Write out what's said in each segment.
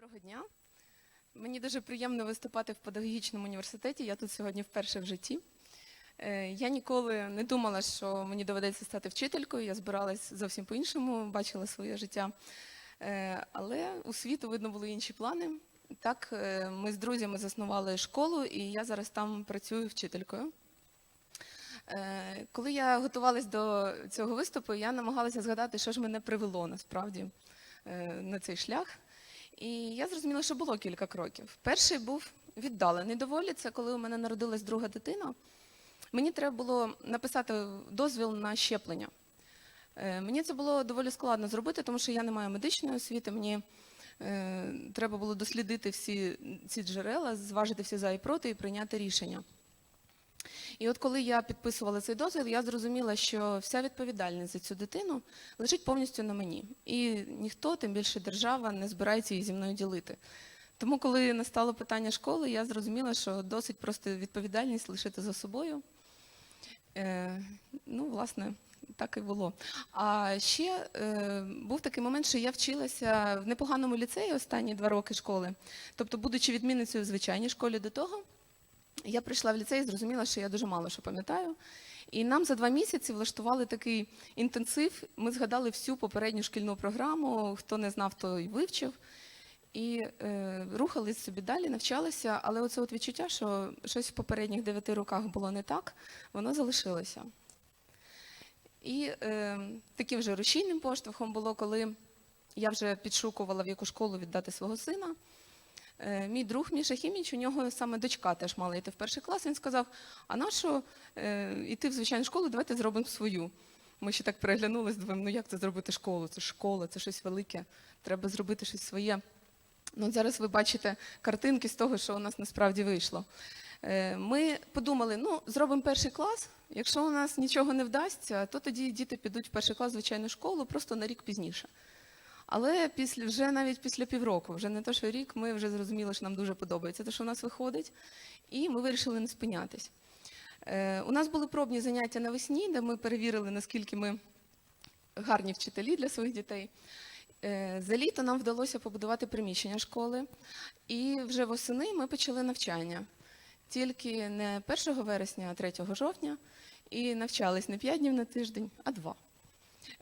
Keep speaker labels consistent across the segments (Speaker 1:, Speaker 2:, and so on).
Speaker 1: Доброго дня. Мені дуже приємно виступати в педагогічному університеті. Я тут сьогодні вперше в житті. Е, Я ніколи не думала, що мені доведеться стати вчителькою. Я збиралась зовсім по-іншому, бачила своє життя. Е, Але у світу, видно, були інші плани. Так, е, ми з друзями заснували школу, і я зараз там працюю вчителькою. Коли я готувалась до цього виступу, я намагалася згадати, що ж мене привело насправді на цей шлях. І я зрозуміла, що було кілька кроків. Перший був віддалений доволі. Це коли у мене народилась друга дитина. Мені треба було написати дозвіл на щеплення. Е, Мені це було доволі складно зробити, тому що я не маю медичної освіти. Мені е, треба було дослідити всі ці джерела, зважити всі за і проти і прийняти рішення. І от коли я підписувала цей дозвіл, я зрозуміла, що вся відповідальність за цю дитину лежить повністю на мені. І ніхто, тим більше держава, не збирається її зі мною ділити. Тому, коли настало питання школи, я зрозуміла, що досить просто відповідальність лишити за собою. Е, ну, власне, так і було. А ще е, був такий момент, що я вчилася в непоганому ліцеї останні два роки школи. Тобто, будучи відмінницею в звичайній школі до того, я прийшла в ліцей і зрозуміла, що я дуже мало що пам'ятаю. І нам за два місяці влаштували такий інтенсив. Ми згадали всю попередню шкільну програму. Хто не знав, той вивчив. І е, рухались собі далі, навчалися, але оце от відчуття, що щось в попередніх дев'яти роках було не так, воно залишилося. І е, таким вже рушійним поштовхом було, коли я вже підшукувала, в яку школу віддати свого сина. Е, Мій друг Міша Хіміч, у нього саме дочка теж мала йти в перший клас. Він сказав: а нащо е, йти в звичайну школу, давайте зробимо свою. Ми ще так переглянулись, думаємо, ну як це зробити школу? Це школа, це щось велике, треба зробити щось своє. Ну, зараз ви бачите картинки з того, що у нас насправді вийшло. Е, Ми подумали, ну, зробимо перший клас. Якщо у нас нічого не вдасться, то тоді діти підуть в перший клас звичайну школу просто на рік пізніше. Але після вже навіть після півроку, вже не то, що рік, ми вже зрозуміли, що нам дуже подобається те, що у нас виходить, і ми вирішили не спинятись. Е, У нас були пробні заняття навесні, де ми перевірили, наскільки ми гарні вчителі для своїх дітей. Е, За літо нам вдалося побудувати приміщення школи, і вже восени ми почали навчання. Тільки не 1 вересня, а 3 жовтня, і навчались не 5 днів на тиждень, а 2.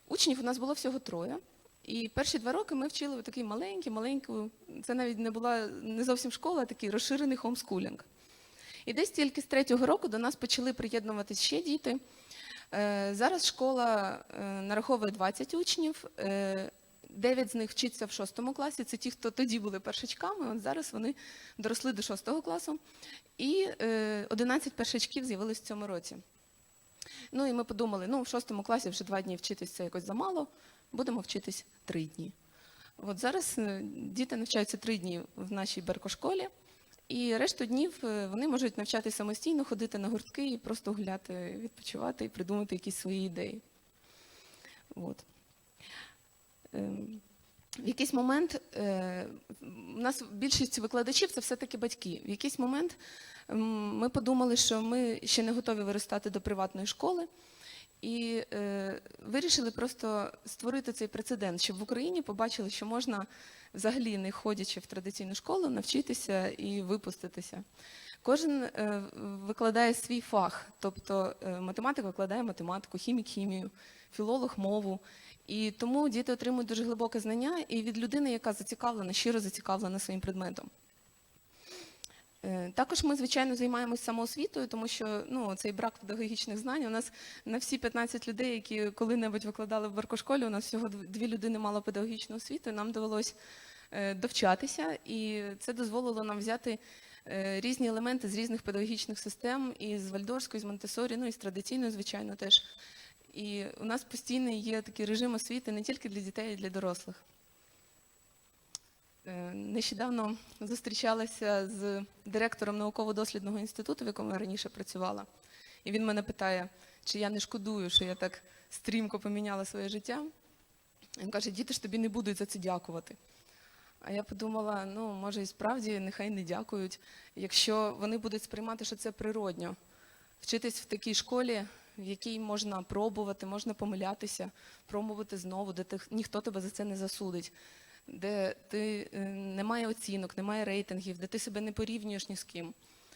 Speaker 1: Учнів у нас було всього троє. І перші два роки ми вчили такий маленький, маленьку, це навіть не була не зовсім школа, а такий розширений хомскулінг. І десь тільки з третього року до нас почали приєднуватися ще діти. Е, Зараз школа е, нараховує 20 учнів, е, 9 з них вчиться в шостому класі. Це ті, хто тоді були першачками, от зараз вони доросли до шостого класу. І е, 11 першачків з'явились в цьому році. Ну і ми подумали, ну в шостому класі вже два дні вчитись це якось замало, будемо вчитись три дні. От зараз е, діти навчаються три дні в нашій Беркошколі, і решту днів е, вони можуть навчатися самостійно, ходити на гуртки і просто гуляти, відпочивати і придумати якісь свої ідеї. От. В якийсь момент е, у нас більшість викладачів це все-таки батьки. В якийсь момент ми подумали, що ми ще не готові виростати до приватної школи, і е, вирішили просто створити цей прецедент, щоб в Україні побачили, що можна, взагалі не ходячи в традиційну школу, навчитися і випуститися. Кожен е, викладає свій фах, тобто е, математик викладає математику, хімік хімію, філолог мову. І тому діти отримують дуже глибоке знання і від людини, яка зацікавлена, щиро зацікавлена своїм предметом. Е, Також ми, звичайно, займаємося самоосвітою, тому що ну, цей брак педагогічних знань у нас на всі 15 людей, які коли-небудь викладали в Баркошколі, у нас всього дві людини мало педагогічну освіту, і нам довелось е, довчатися, і це дозволило нам взяти е, різні елементи з різних педагогічних систем, і з Вальдорської, з Монтесорі, ну і з традиційної, звичайно, теж. І у нас постійно є такий режим освіти не тільки для дітей, а й для дорослих. Е, Нещодавно зустрічалася з директором науково-дослідного інституту, в якому я раніше працювала. І він мене питає, чи я не шкодую, що я так стрімко поміняла своє життя. Він каже, діти ж тобі не будуть за це дякувати. А я подумала, ну, може, і справді нехай не дякують, якщо вони будуть сприймати, що це природньо. Вчитись в такій школі, в якій можна пробувати, можна помилятися, пробувати знову, де ти, ніхто тебе за це не засудить, де ти е, немає оцінок, немає рейтингів, де ти себе не порівнюєш ні з ким,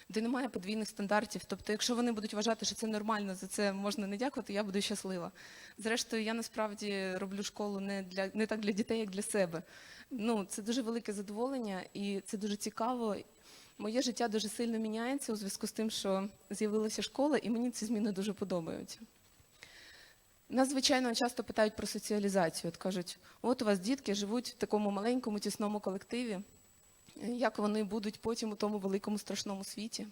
Speaker 1: де немає подвійних стандартів. Тобто, якщо вони будуть вважати, що це нормально, за це можна не дякувати, я буду щаслива. Зрештою, я насправді роблю школу не для не так для дітей, як для себе. Ну, це дуже велике задоволення, і це дуже цікаво. Моє життя дуже сильно міняється у зв'язку з тим, що з'явилася школа, і мені ці зміни дуже подобаються. Нас, звичайно, часто питають про соціалізацію. От кажуть, от у вас дітки живуть в такому маленькому, тісному колективі, як вони будуть потім у тому великому страшному світі.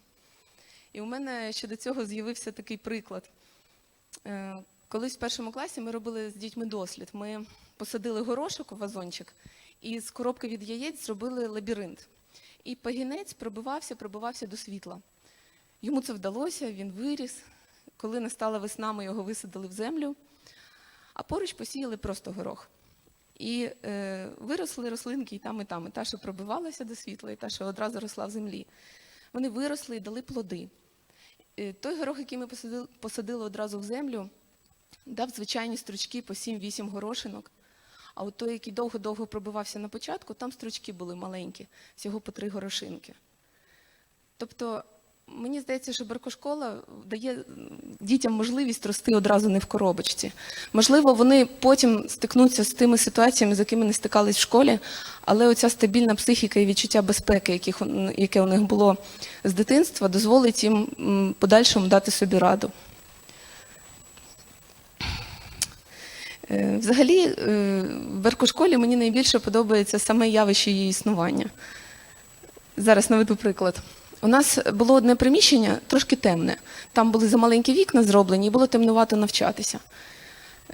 Speaker 1: І у мене ще до цього з'явився такий приклад. Е, Колись в першому класі ми робили з дітьми дослід. Ми посадили горошок у вазончик і з коробки від яєць зробили лабіринт. І пагінець пробивався, пробивався до світла. Йому це вдалося, він виріс. Коли настала весна, ми його висадили в землю, а поруч посіяли просто горох. І е, виросли рослинки і там, і там, і та, що пробивалася до світла, і та, що одразу росла в землі. Вони виросли і дали плоди. Е, той горох, який ми посадили, посадили одразу в землю, дав звичайні стручки по 7-8 горошинок. А от той, який довго-довго пробивався на початку, там стручки були маленькі, всього по три горошинки. Тобто, мені здається, що Баркошкола дає дітям можливість рости одразу не в коробочці. Можливо, вони потім стикнуться з тими ситуаціями, з якими не стикались в школі, але оця стабільна психіка і відчуття безпеки, яких, яке у них було з дитинства, дозволить їм подальшому дати собі раду. Взагалі, е, в Беркошколі мені найбільше подобається саме явище її існування. Зараз наведу приклад. У нас було одне приміщення трошки темне. Там були замаленькі вікна зроблені, і було темнувато навчатися.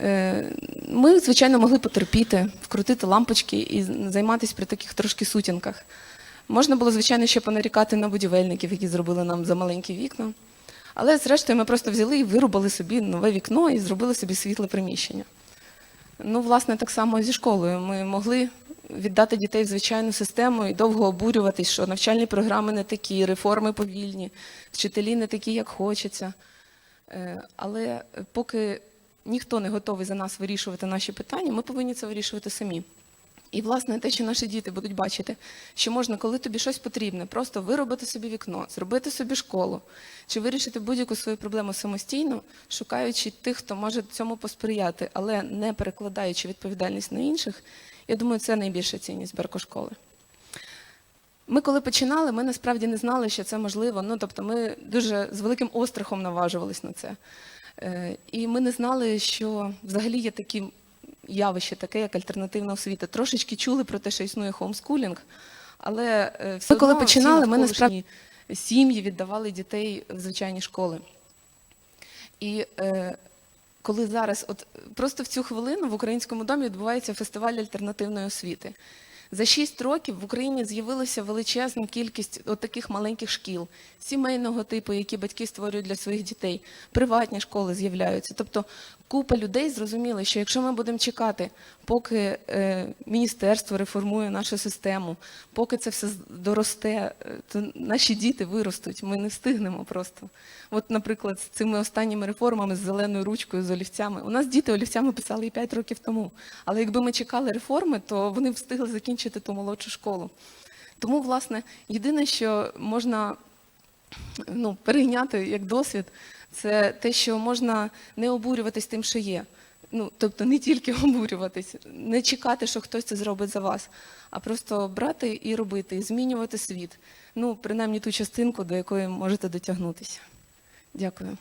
Speaker 1: Е, Ми, звичайно, могли потерпіти, вкрутити лампочки і займатися при таких трошки сутінках. Можна було, звичайно, ще понарікати на будівельників, які зробили нам замаленькі вікна. Але, зрештою, ми просто взяли і вирубали собі нове вікно і зробили собі світле приміщення. Ну, власне, так само зі школою. Ми могли віддати дітей в звичайну систему і довго обурюватись, що навчальні програми не такі, реформи повільні, вчителі не такі, як хочеться. Е, Але поки ніхто не готовий за нас вирішувати наші питання, ми повинні це вирішувати самі. І, власне, те, що наші діти будуть бачити, що можна, коли тобі щось потрібне, просто виробити собі вікно, зробити собі школу, чи вирішити будь-яку свою проблему самостійно, шукаючи тих, хто може цьому посприяти, але не перекладаючи відповідальність на інших, я думаю, це найбільша цінність Беркошколи. Ми, коли починали, ми насправді не знали, що це можливо. Ну, тобто, ми дуже з великим острахом наважувались на це. Е, І ми не знали, що взагалі є такі явище, таке як альтернативна освіта. Трошечки чули про те, що існує хоумскулінг, але е, все
Speaker 2: Ми коли
Speaker 1: одно
Speaker 2: починали, ми
Speaker 1: навколишні сім'ї віддавали дітей в звичайні школи. І е, коли зараз, от просто в цю хвилину в українському домі відбувається фестиваль альтернативної освіти. За шість років в Україні з'явилася величезна кількість от таких маленьких шкіл, сімейного типу, які батьки створюють для своїх дітей, приватні школи з'являються. Тобто купа людей зрозуміли, що якщо ми будемо чекати, поки е, міністерство реформує нашу систему, поки це все доросте, е, то наші діти виростуть. Ми не встигнемо просто. От, наприклад, з цими останніми реформами з зеленою ручкою, з олівцями. У нас діти олівцями писали і 5 років тому. Але якби ми чекали реформи, то вони встигли закінчити ту молодшу школу. Тому, власне, єдине, що можна ну, перейняти як досвід, це те, що можна не обурюватись тим, що є. Ну, тобто не тільки обурюватись, не чекати, що хтось це зробить за вас, а просто брати і робити, і змінювати світ. Ну, принаймні ту частинку, до якої можете дотягнутися. Дякую.